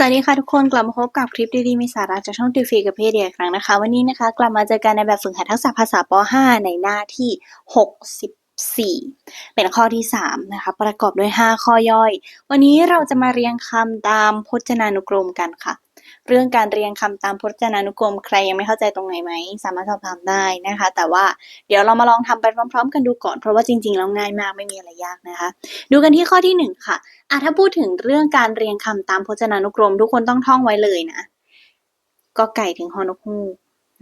สวัสดีค่ะทุกคนกลับมาพบกับคลิปดีๆมีสาระจากช่องติวฟีกับเพเดียอีกครั้งนะคะ วันนี้นะคะ กลับมาเจอกันในแบบฝึกหัดทักษะภาษาป .5 ในหน้าที่ 64 เป็นข้อที่3นะคะประกอบด้วย 5 ข้อย่อย วันนี้เราจะมาเรียงคำตามพจนานุกรมกันค่ะ เรื่องการเรียงคำตามพจนานุกรม ใครยังไม่เข้าใจตรงไหนไหม สามารถสอบถามได้นะคะ แต่ว่าเดี๋ยวเรามาลองทำไปพร้อม ๆ กันดูก่อน เพราะว่าจริงๆแล้วง่ายมากไม่มีอะไรยากนะคะ ดูกันที่ข้อที่หนึ่งค่ะอะถ้าพูดถึงเรื่องการเรียงคำตามพจนานุกรม ทุกคนต้องท่องไว้เลยนะกอไก่ถึงฮอนกฮูก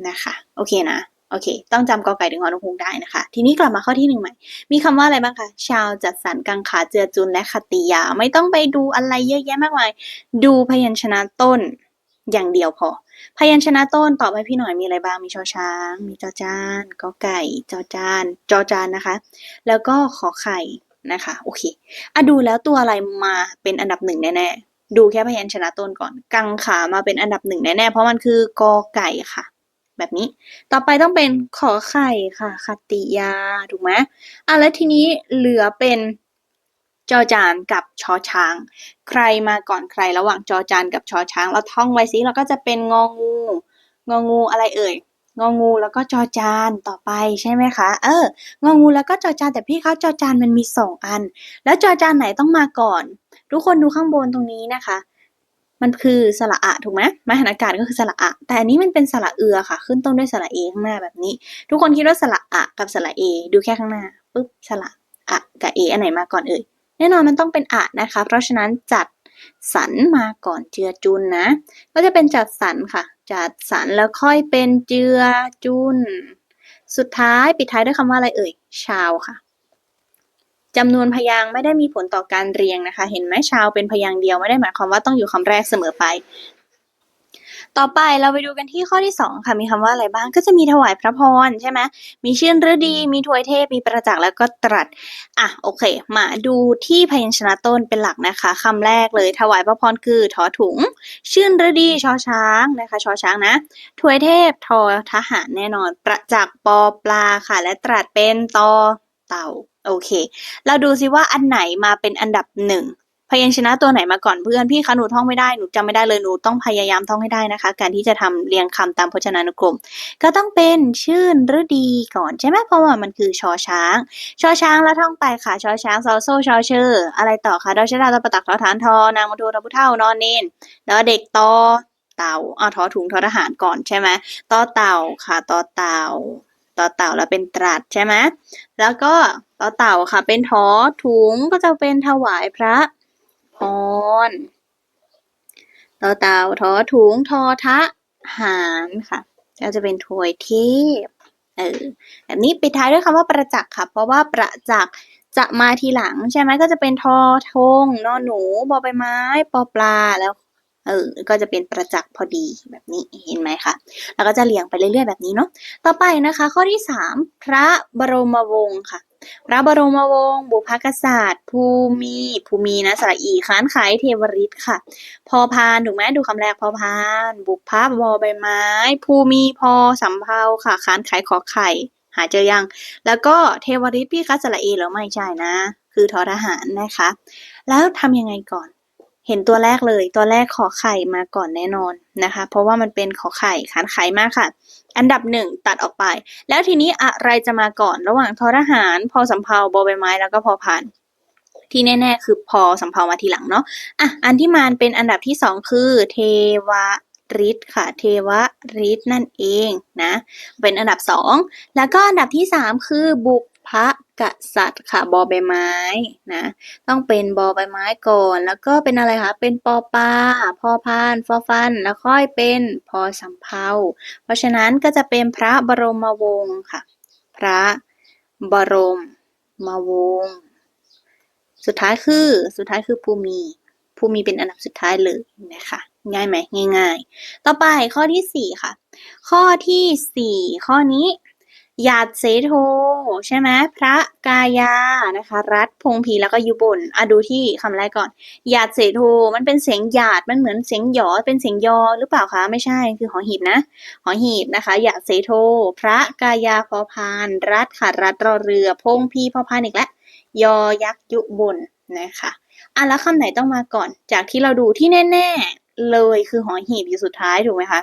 นะคะ โอเคนะโอเค ต้องจำกอไก่ถึงฮอนกฮูกได้นะคะ ทีนี้กลับมาข้อที่หนึ่งใหม่ มีคำว่าอะไรบ้างคะ ชาวจัดสรรกังขาเจือจุนและคติยา ไม่ต้องไปดูอะไรเยอะแยะมากมาย ดูพยัญชนะต้น อย่างเดียวพอ พยัญชนะต้นตอบให้พี่หน่อยมีอะไรบ้าง มีชอช้าง มีจอจานกอไก่ จอจาน จอจานนะคะ แล้วก็ขอไข่นะคะ โอเคอะดูแล้วตัวอะไรมาเป็นอันดับหนึ่งแน่ๆ ดูแค่พยัญชนะต้นก่อน กังขามาเป็นอันดับหนึ่งแน่ๆ เพราะมันคือกอไก่ค่ะ แบบนี้ ต่อไปต้องเป็นขอไข่ค่ะคติยา ถูกไหมอะแล้วทีนี้เหลือเป็น จอจานกับชอช้าง ใครมาก่อนใครระหว่างจอจานกับชอช้าง เราท่องไว้สิเราก็จะเป็นงองูงองูอะไรเอ่ยงองูแล้วก็จอจานต่อไปใช่ไหมคะ เอององูแล้วก็จอจานแต่พี่เขาจอจานมันมีสองอัน แล้วจอจานไหนต้องมาก่อน ทุกคนดูข้างบนตรงนี้นะคะ มันคือสระอะถูกไหมมหานอากาศก็คือสระอะ แต่อันนี้มันเป็นสระเอือค่ะ ขึ้นต้นด้วยสระเอข้างหน้าแบบนี้ ทุกคนคิดว่าสระอะกับสระเอดูแค่ข้างหน้าปุ๊บสระอะกับเออันไหนมาก่อนเอ่ย แน่นอนมันต้องเป็นอะนะคะ เพราะฉะนั้นจัดสรรมาก่อนเจือจุนนะ ก็จะเป็นจัดสรรค่ะ จัดสรรแล้วค่อยเป็นเจือจุน สุดท้ายปิดท้ายด้วยคำว่าอะไรเอ่ย ชาวค่ะจำนวนพยางไม่ได้มีผลต่อการเรียงนะคะ เห็นไหมชาวเป็นพยางเดียวไม่ได้หมายความว่าต้องอยู่คำแรกเสมอไป ต่อไปเราไปดูกันที่ข้อที่สองค่ะ มีคำว่าอะไรบ้างก็จะมีถวายพระพรใช่ไหมมีชื่นฤดี มีถวยเทพ มีประจักษ์แล้วก็ตรัสอะโอเค มาดูที่พยัญชนะต้นเป็นหลักนะคะคำแรกเลยถวายพระพรคือถอถุง ชื่นฤดีชอช้างนะคะชอช้างนะถวยเทพทอทหารแน่นอน ประจักษ์ปอปลาค่ะ และตรัสเป็นตอเต่าโอเค เราดูซิว่าอันไหนมาเป็นอันดับหนึ่ง พยัญชนะตัวไหนมาก่อนเพื่อนพี่คะหนูท่องไม่ได้หนูจำไม่ได้เลยหนูต้องพยายามท่องให้ได้นะคะ การที่จะทำเรียงคำตามพจนานุกรม ก็ต้องเป็นชื่นฤดีก่อนใช่ไหมเพราะว่ามันคือชอช้าง ชอช้างแล้วท่องไปค่ะชอช้างซอโซชอเชอร์อะไรต่อคะดอชดาตะปะตักทอฐานทอนางมโทตะพุเท่านอนเนนแล้วเด็กตอเต่าอ่าทอถุงทอทหารก่อนใช่ไหมตอเต่าค่ะตอเต่าต่อเต่าแล้วเป็นตรัสใช่ไหมแล้วก็ต่อเต่าค่ะ เป็นทอถุงก็จะเป็นถวายพระ พรต่อเต่าทอถุงทอทะหารค่ะ ก็จะเป็นถวยเทพเออแบบนี้ปิดท้ายด้วยคำว่าประจักษ์ค่ะ เพราะว่าประจักษ์จะมาทีหลังใช่ไหมก็จะเป็นทอทงนอหนูบอใบไม้ปอปลาแล้วเออ ก็จะเป็นประจักษ์พอดีแบบนี้เห็นไหมคะ แล้วก็จะเรียงไปเรื่อยๆแบบนี้เนาะ ต่อไปนะคะ ข้อที่สามพระบรมวงศ์ค่ะ พระบรมวงศ์บุพกษัตริย์ภูมิภูมินะสระอีค้านขายเทวริตค่ะ พอพานถูกไหมดูคำแรกพอพาน บุพภาบอใบไม้ ภูมิพอสำเภาค่ะค้านขายขอไข่ หาเจอยัง แล้วก็เทวริตพี่คะสระเอหรือไม่ใช่นะ คือทอทหารนะคะ แล้วทำยังไงก่อน เห็นตัวแรกเลย ตัวแรกขอไข่มาก่อนแน่นอนนะคะ เพราะว่ามันเป็นขอไข่ขานไข่มากค่ะ อันดับหนึ่งตัดออกไป แล้วทีนี้อะไรจะมาก่อนระหว่างทอทหาร พอสำเภาบอใบไม้แล้วก็พอพานที่แน่ ๆ คือพอสำเภามาทีหลังเนาะอะอันที่มาเป็นอันดับที่สองคือเทวริตค่ะ เทวริตนั่นเองนะ เป็นอันดับสองแล้วก็อันดับที่สามคือบุ พระกษัตริย์ค่ะบอใบไม้นะต้องเป็นบอใบไม้ก่อน แล้วก็เป็นอะไรคะเป็นปอปลาพอพานฟอฟัน แล้วค่อยเป็นพอสำเภาเพราะฉะนั้นก็จะเป็นพระบรมวงศ์ค่ะ พระบรมมวงศ์สุดท้ายคือสุดท้ายคือภูมิภูมิเป็นอันดับสุดท้ายเลยนะคะง่ายไหมง่าย ๆ ต่อไปข้อที่สี่ค่ะ ข้อที่สี่ข้อนี้ หยาดเสโทใช่ไหมพระกายานะคะ รัฐพงพีแล้วก็ยุบลอะดูที่คำแรกก่อนหยาดเสโทมันเป็นเสียงหยาดมันเหมือนเสียงหยอเป็นเสียงยอหรือเปล่าคะไม่ใช่คือหอหีบนะหอหีบนะคะหยาดเสโทพระกายาพอพาน รัฐค่ะรัฐรอเรือพงพีพอพานอีกแล้วยอยักษ์ยุบลนะคะอะแล้วคำไหนต้องมาก่อน จากที่เราดูที่แน่ ๆ เลยคือหอหีบอยู่สุดท้ายถูกไหมคะ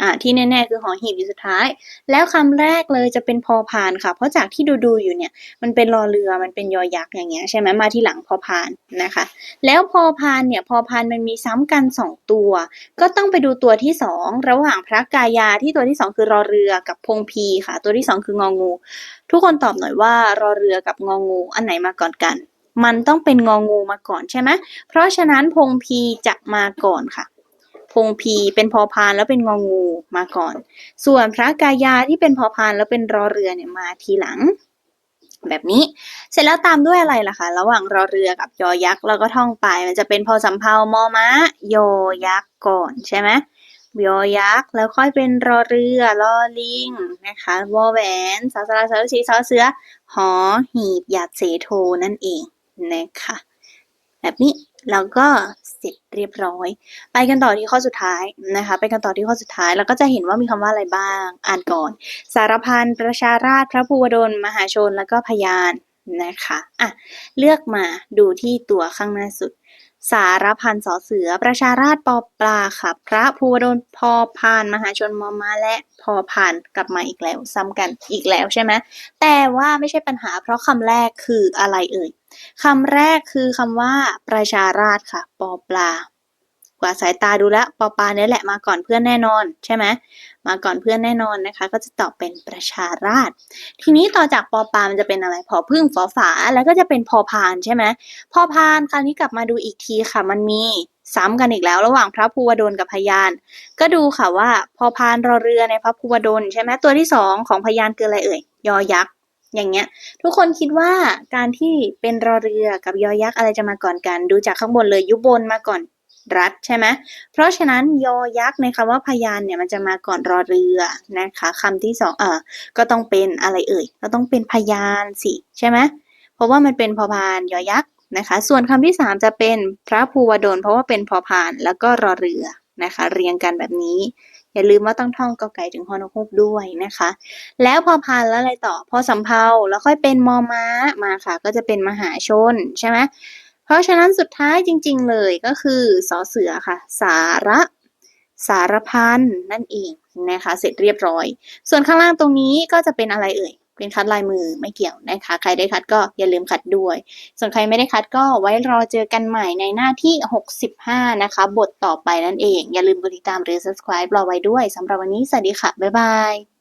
อ่าที่แน่ๆคือหอหีบอยู่สุดท้าย แล้วคำแรกเลยจะเป็นพอพานค่ะ เพราะจากที่ดูๆอยู่เนี่ย มันเป็นรอเรือมันเป็นยอยักษ์อย่างเงี้ยใช่ไหมมาที่หลังพอพานนะคะ แล้วพอพานเนี่ยพอพานมันมีซ้ำกันสองตัว ก็ต้องไปดูตัวที่สองระหว่างพระกายาที่ตัวที่สองคือรอเรือกับพงพีค่ะ ตัวที่สองคืององู ทุกคนตอบหน่อยว่ารอเรือกับงองู อันไหนมาก่อนกัน มันต้องเป็นงองูมาก่อนใช่ไหมเพราะฉะนั้นพงพีจะมาก่อนค่ะ พงพีเป็นพอพานแล้วเป็นงองูมาก่อน ส่วนพระกายาที่เป็นพอพานแล้วเป็นรอเรือเนี่ยมาทีหลัง แบบนี้ เสร็จแล้วตามด้วยอะไรล่ะคะระหว่างรอเรือกับยอยักษ์เราก็ท่องไป มันจะเป็นพอสำเพามอม้ายอยักษ์ก่อนใช่ไหมยอยักษ์แล้วค่อยเป็นรอเรือรอลิงนะคะวอแหวนสาสระสารุสีสอเสือหอหีบหยัดเสโทนั่นเองนะคะแบบนี้เราก็ สร็จเรียบร้อย ไปกันต่อที่ข้อสุดท้ายนะคะ ไปกันต่อที่ข้อสุดท้าย แล้วก็จะเห็นว่ามีคำว่าอะไรบ้าง อ่านก่อน สารพันประชาราชพระภูวดล มหาชน แล้วก็พยานนะคะอะเลือกมาดูที่ตัวข้างหน้าสุด สารพันสอเสือ ประชาราชปอปลาค่ะ พระภูวดลพอพานมหาชนมอมาและพอพานกลับมาอีกแล้ว ซ้ำกันอีกแล้วใช่ไหมแต่ว่าไม่ใช่ปัญหาเพราะคำแรกคืออะไรเอ่ย คำแรกคือคำว่าประชาราชค่ะ ปอปลา กว่าสายตาดูแล้วปอปลาเนี่ยแหละมาก่อนเพื่อนแน่นอน ใช่ไหมมาก่อนเพื่อนแน่นอนนะคะ ก็จะตอบเป็นประชาราชทีนี้ต่อจากปอปลามันจะเป็นอะไรพอพึ่งฝอฝาแล้วก็จะเป็นพอพานใช่ไหมพอพานคราวนี้กลับมาดูอีกทีค่ะ มันมีซ้ำกันอีกแล้วระหว่างพระภูวดลกับพยาน ก็ดูค่ะว่าพอพานรอเรือในพระภูวดลใช่ไหมตัวที่สองของพยานคืออะไรเอ่ยยอยักษ์ อย่างเงี้ย ทุกคนคิดว่าการที่เป็นรอเรือกับยอยักษ์อะไรจะมาก่อนกัน ดูจากข้างบนเลยยุบนมาก่อนรัฐใช่ไหมเพราะฉะนั้นยอยักษ์ในคำว่าพยานเนี่ยมันจะมาก่อนรอเรือนะคะคำที่สองเออก็ต้องเป็นอะไรเอ่ยก็ต้องเป็นพยานสิใช่ไหมเพราะว่ามันเป็นพอพานยอยักษ์นะคะ ส่วนคำที่สามจะเป็นพระภูวดลเพราะว่าเป็นพอพานแล้วก็รอเรือนะคะ เรียงกันแบบนี้ อย่าลืมว่าต้องท่องกอไก่ถึงฮอนกฮูกด้วยนะคะ แล้วพอพานแล้วอะไรต่อ พอสำเภาแล้วค่อยเป็นมอม้ามาค่ะ ก็จะเป็นมหาชนใช่ไหมเพราะฉะนั้นสุดท้ายจริง ๆ เลยก็คือสอเสือค่ะ สาระสารพันนั่นเองนะคะ เสร็จเรียบร้อย ส่วนข้างล่างตรงนี้ก็จะเป็นอะไรเอ่ย เป็นคัดลายมือไม่เกี่ยวนะคะ ใครได้คัดก็อย่าลืมคัดด้วย ส่วนใครไม่ได้คัดก็ไว้รอเจอกันใหม่ในหน้าที่ 65 นะคะ บทต่อไปนั่นเอง อย่าลืมกดติดตามหรือ subscribe รอไว้ด้วยสำหรับวันนี้ สวัสดีค่ะ บ๊ายบาย